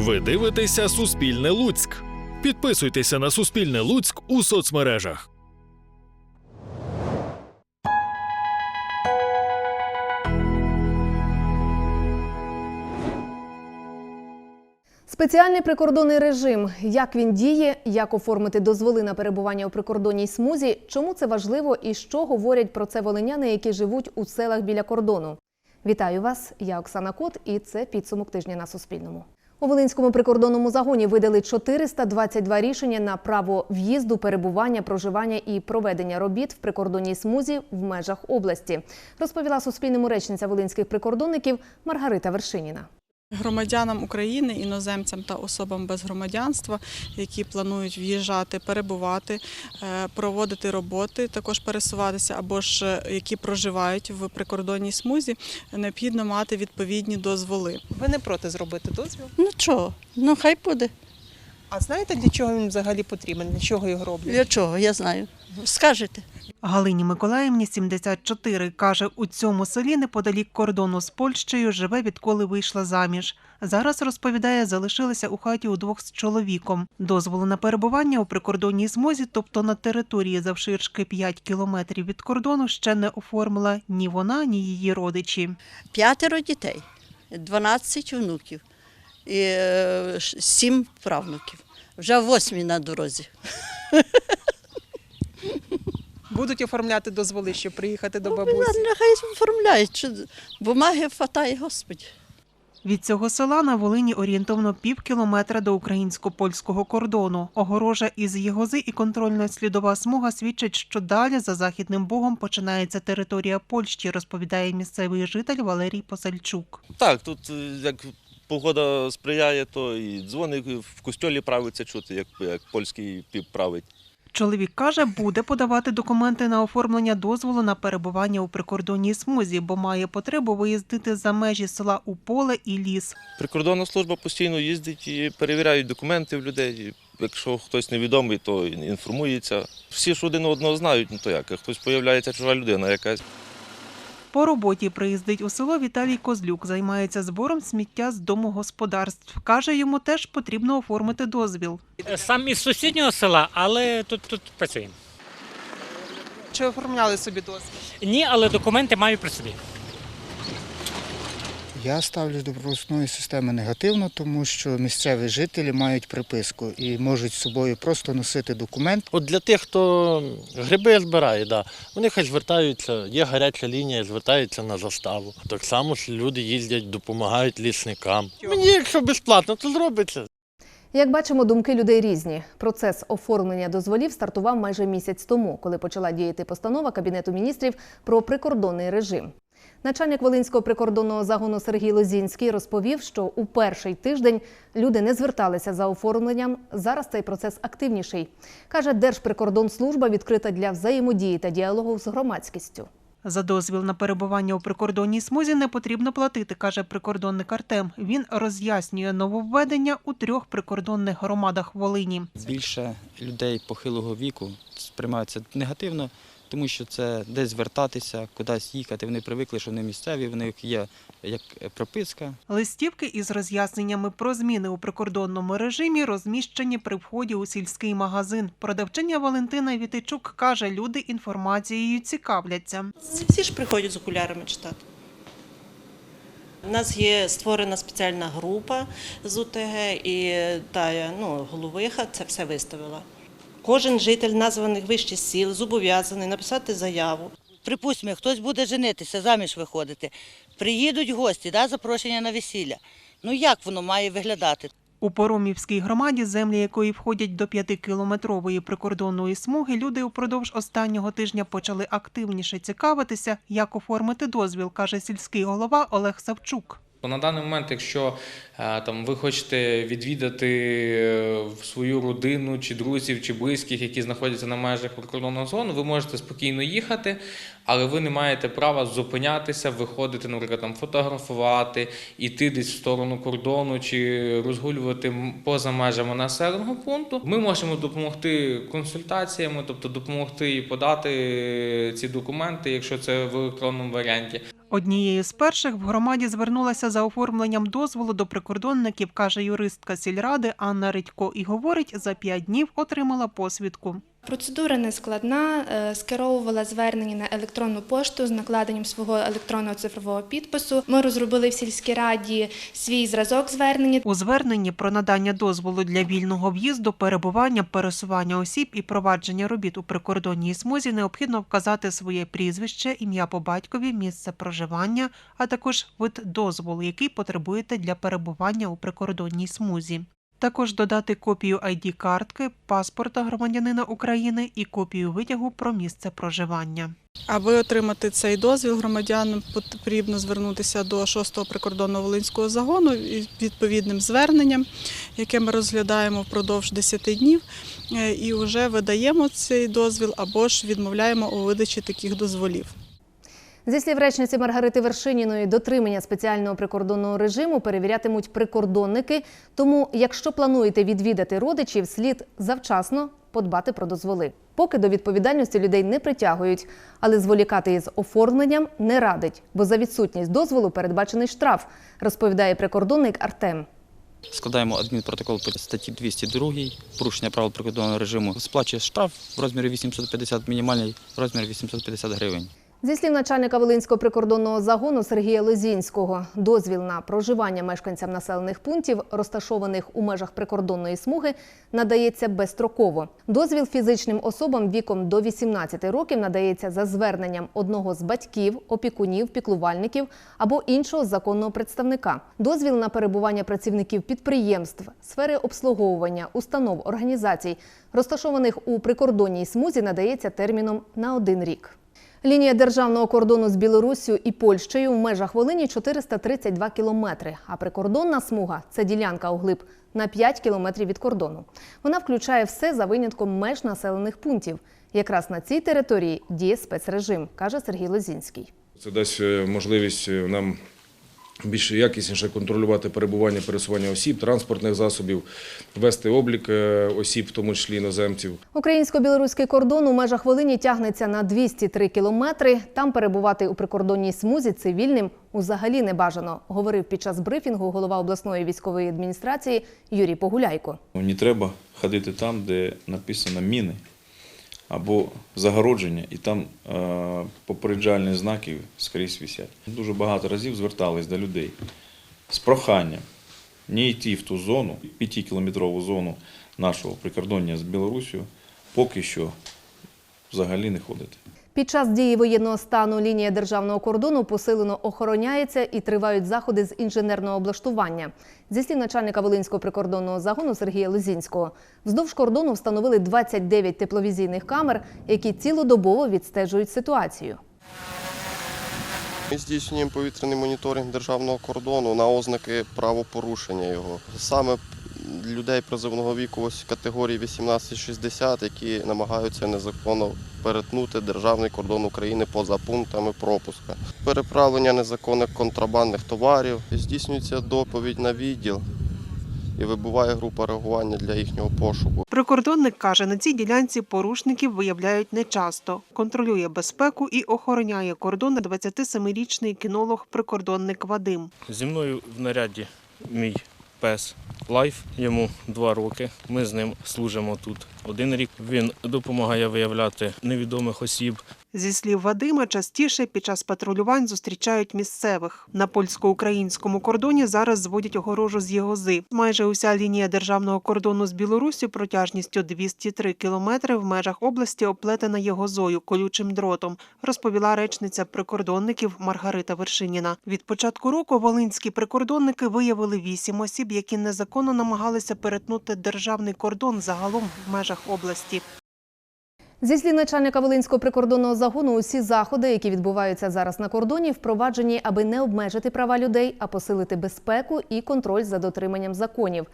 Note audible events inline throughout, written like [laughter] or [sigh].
Ви дивитеся Суспільне Луцьк. Підписуйтеся на Суспільне Луцьк у соцмережах. Спеціальний прикордонний режим. Як він діє, як оформити дозволи на перебування у прикордонній смузі, чому це важливо і що говорять про це волиняни, які живуть у селах біля кордону. Вітаю вас! Я Оксана Кот, і це підсумок тижня на Суспільному. У Волинському прикордонному загоні видали 422 рішення на право в'їзду, перебування, проживання і проведення робіт в прикордонній смузі в межах області, розповіла Суспільному речниця волинських прикордонників Маргарита Вершиніна. Громадянам України, іноземцям та особам без громадянства, які планують в'їжджати, перебувати, е, проводити роботи, також пересуватися, або ж е, які проживають в прикордонній смузі, необхідно мати відповідні дозволи. Ви не проти зробити дозвіл? Ну чого? Ну хай буде. А знаєте, для чого він взагалі потрібен? Для чого його роблять? Для чого, я знаю. Скажете. Галині Миколаївні 74. Каже, у цьому селі неподалік кордону з Польщею живе відколи вийшла заміж. Зараз розповідає, залишилася у хаті удвох з чоловіком. Дозволу на перебування у прикордонній змозі, тобто на території завширшки 5 кілометрів від кордону, ще не оформила ні вона, ні її родичі. П'ятеро дітей, 12 внуків і е, сім правнуків. Вже восьмі на дорозі. [laughs] Будуть оформляти дозволи, щоб приїхати до Ну, бабусі. Нехай оформляють. Чи бумаги хватає, Господі. Від цього села на Волині орієнтовно пів кілометра до українсько-польського кордону. Огорожа із Єгози і контрольна слідова смуга свідчать, що далі за західним богом починається територія Польщі, розповідає місцевий житель Валерій Посальчук. Так, тут е, як погода сприяє, то і дзвони в костьолі правиться чути, як, як польський піп править. Чоловік каже, буде подавати документи на оформлення дозволу на перебування у прикордонній смузі, бо має потребу виїздити за межі села у поле і ліс. Прикордонна служба постійно їздить і перевіряють документи в людей. Якщо хтось невідомий, то інформується. Всі ж один одного знають, ну то як, хтось появляється чужа людина якась. По роботі приїздить у село Віталій Козлюк, займається збором сміття з домогосподарств. Каже, йому теж потрібно оформити дозвіл. Сам із сусіднього села, але тут, тут працюємо. Чи оформляли собі дозвіл? Ні, але документи маю при собі. Я ставлюсь до пропускної системи негативно, тому що місцеві жителі мають приписку і можуть з собою просто носити документ. От для тих, хто гриби збирає, да, вони хай звертаються, є гаряча лінія, звертаються на заставу. Так само ж люди їздять, допомагають лісникам. Мені, якщо безплатно, то зробиться. Як бачимо, думки людей різні. Процес оформлення дозволів стартував майже місяць тому, коли почала діяти постанова Кабінету міністрів про прикордонний режим. Начальник Волинського прикордонного загону Сергій Лозінський розповів, що у перший тиждень люди не зверталися за оформленням. Зараз цей процес активніший. Каже, Держприкордонслужба відкрита для взаємодії та діалогу з громадськістю. За дозвіл на перебування у прикордонній смузі не потрібно платити, каже прикордонник Артем. Він роз'яснює нововведення у трьох прикордонних громадах Волині. більше людей похилого віку сприймаються негативно, тому що це десь звертатися, кудись їхати. Вони привикли, що вони місцеві, в них є як прописка. Листівки із роз'ясненнями про зміни у прикордонному режимі розміщені при вході у сільський магазин. Продавчиня Валентина Вітичук каже, люди інформацією цікавляться. Всі ж приходять з окулярами читати. У нас є створена спеціальна група з УТГ, і та ну, головиха це все виставила. Кожен житель названих вище сіл зобов'язаний написати заяву. Припустимо, хтось буде женитися, заміж виходити. Приїдуть гості, да, запрошення на весілля. Ну як воно має виглядати? У Поромівській громаді, землі якої входять до п'ятикілометрової прикордонної смуги, люди упродовж останнього тижня почали активніше цікавитися, як оформити дозвіл, каже сільський голова Олег Савчук. На даний момент, якщо е, там ви хочете відвідати е, свою родину, чи друзів, чи близьких, які знаходяться на межах прикордонного зону, ви можете спокійно їхати, але ви не маєте права зупинятися, виходити, наприклад, там фотографувати, іти десь в сторону кордону чи розгулювати поза межами населеного пункту. Ми можемо допомогти консультаціями, тобто допомогти і подати ці документи, якщо це в електронному варіанті. Однією з перших в громаді звернулася за оформленням дозволу до прикордонників, каже юристка сільради Анна Редько, і говорить, за п'ять днів отримала посвідку. Процедура не складна. Е, Скеровувала звернення на електронну пошту з накладенням свого електронного цифрового підпису. Ми розробили в сільській раді свій зразок звернення. У зверненні про надання дозволу для вільного в'їзду, перебування, пересування осіб і провадження робіт у прикордонній смузі необхідно вказати своє прізвище, ім'я по батькові, місце проживання, а також вид дозволу, який потребуєте для перебування у прикордонній смузі. Також додати копію ID-картки, паспорта громадянина України і копію витягу про місце проживання. Аби отримати цей дозвіл, громадянам потрібно звернутися до 6-го прикордонного волинського загону відповідним зверненням, яке ми розглядаємо впродовж 10 днів, е, і вже видаємо цей дозвіл або ж відмовляємо у видачі таких дозволів. Зі слів речниці Маргарити Вершиніної, дотримання спеціального прикордонного режиму перевірятимуть прикордонники. Тому, якщо плануєте відвідати родичів, слід завчасно подбати про дозволи. Поки до відповідальності людей не притягують, але зволікати із оформленням не радить, бо за відсутність дозволу передбачений штраф, розповідає прикордонник Артем. Складаємо адмінпротокол по статті 202, порушення правил прикордонного режиму. Сплачує штраф в розмірі 850, мінімальний розмір 850 гривень. Зі слів начальника Волинського прикордонного загону Сергія Лозінського, дозвіл на проживання мешканцям населених пунктів, розташованих у межах прикордонної смуги, надається безстроково. Дозвіл фізичним особам віком до 18 років надається за зверненням одного з батьків, опікунів, піклувальників або іншого законного представника. Дозвіл на перебування працівників підприємств, сфери обслуговування, установ, організацій, розташованих у прикордонній смузі, надається терміном на один рік. Лінія державного кордону з Білоруссю і Польщею в межах Волині 432 кілометри, а прикордонна смуга це ділянка углиб на 5 кілометрів від кордону. Вона включає все за винятком меж населених пунктів. Якраз на цій території діє спецрежим, каже Сергій Лозінський. Це дасть е, можливість е, нам більш якісніше контролювати перебування, пересування осіб, транспортних засобів, вести облік е, осіб, в тому числі іноземців. Українсько-білоруський кордон у межах Волині тягнеться на 203 кілометри. Там перебувати у прикордонній смузі цивільним взагалі не бажано, говорив під час брифінгу голова обласної військової адміністрації Юрій Погуляйко. Не треба ходити там, де написано міни або загородження, і там е, попереджальні знаки скрізь висять. Дуже багато разів звертались до людей з проханням не йти в ту зону, 5-кілометрову зону нашого прикордоння з Білорусію, поки що взагалі не ходити. Під час дії воєнного стану лінія державного кордону посилено охороняється і тривають заходи з інженерного облаштування. Зі слів начальника Волинського прикордонного загону Сергія Лозінського, вздовж кордону встановили 29 тепловізійних камер, які цілодобово відстежують ситуацію. Ми здійснюємо повітряний моніторинг державного кордону на ознаки правопорушення його. Саме людей призовного віку ось категорії 18-60, які намагаються незаконно перетнути державний кордон України поза пунктами пропуска. Переправлення незаконних контрабандних товарів здійснюється доповідь на відділ і вибуває група реагування для їхнього пошуку. Прикордонник каже, на цій ділянці порушників виявляють нечасто. Контролює безпеку і охороняє кордон 27-річний кінолог-прикордонник Вадим. Зі мною в наряді мій пес Лайф, йому два роки. Ми з ним служимо тут один рік. Він допомагає виявляти невідомих осіб. Зі слів Вадима, частіше під час патрулювань зустрічають місцевих. На польсько-українському кордоні зараз зводять огорожу з Єгози. Майже уся лінія державного кордону з Білоруссю протяжністю 203 кілометри в межах області оплетена Єгозою колючим дротом, розповіла речниця прикордонників Маргарита Вершиніна. Від початку року волинські прикордонники виявили вісім осіб, які незаконно намагалися перетнути державний кордон загалом в межах області. Зі слів начальника Волинського прикордонного загону, усі заходи, які відбуваються зараз на кордоні, впроваджені, аби не обмежити права людей, а посилити безпеку і контроль за дотриманням законів.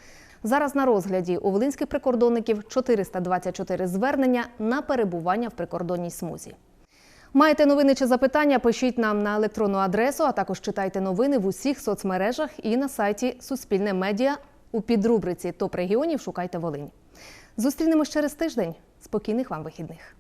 Зараз на розгляді у волинських прикордонників 424 звернення на перебування в прикордонній смузі. Маєте новини чи запитання? Пишіть нам на електронну адресу, а також читайте новини в усіх соцмережах і на сайті Суспільне медіа у підрубриці Топ регіонів Шукайте Волинь. Зустрінемось через тиждень. Спокійних вам вихідних.